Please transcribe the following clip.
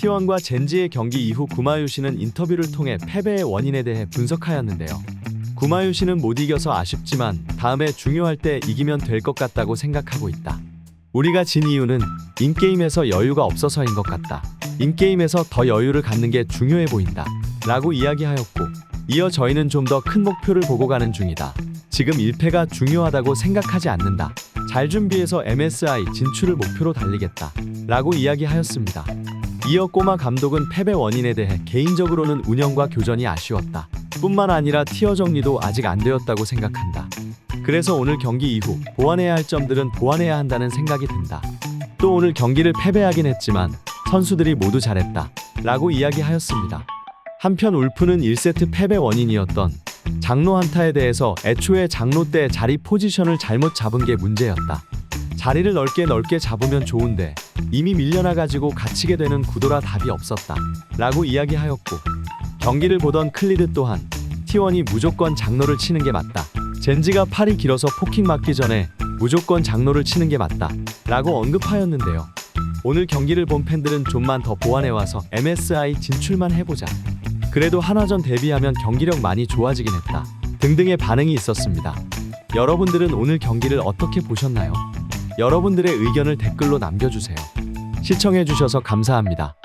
T1과 젠지의 경기 이후 구마유 씨는 인터뷰를 통해 패배의 원인에 대해 분석하였는데요. 구마유 씨는 못 이겨서 아쉽지만 다음에 중요할 때 이기면 될 것 같다고 생각하고 있다. 우리가 진 이유는 인게임에서 여유가 없어서인 것 같다. 인게임에서 더 여유를 갖는 게 중요해 보인다. 라고 이야기하였고, 이어 저희는 좀 더 큰 목표를 보고 가는 중이다. 지금 1패가 중요하다고 생각하지 않는다. 잘 준비해서 MSI 진출을 목표로 달리겠다. 라고 이야기하였습니다. 이어 꼬마 감독은 패배 원인에 대해 개인적으로는 운영과 교전이 아쉬웠다. 뿐만 아니라 티어 정리도 아직 안 되었다고 생각한다. 그래서 오늘 경기 이후 보완해야 할 점들은 보완해야 한다는 생각이 든다. 또 오늘 경기를 패배하긴 했지만 선수들이 모두 잘했다. 라고 이야기하였습니다. 한편 울프는 1세트 패배 원인이었던 장로 한타에 대해서 애초에 장로 때 자리 포지션을 잘못 잡은 게 문제였다. 자리를 넓게 넓게 잡으면 좋은데 이미 밀려나가지고 갇히게 되는 구도라 답이 없었다. 라고 이야기하였고 경기를 보던 클리드 또한 T1이 무조건 장로를 치는 게 맞다. 젠지가 팔이 길어서 포킹 맞기 전에 무조건 장로를 치는 게 맞다. 라고 언급하였는데요. 오늘 경기를 본 팬들은 좀만 더 보완해와서 MSI 진출만 해보자. 그래도 한화전 대비하면 경기력 많이 좋아지긴 했다. 등등의 반응이 있었습니다. 여러분들은 오늘 경기를 어떻게 보셨나요? 여러분들의 의견을 댓글로 남겨주세요. 시청해주셔서 감사합니다.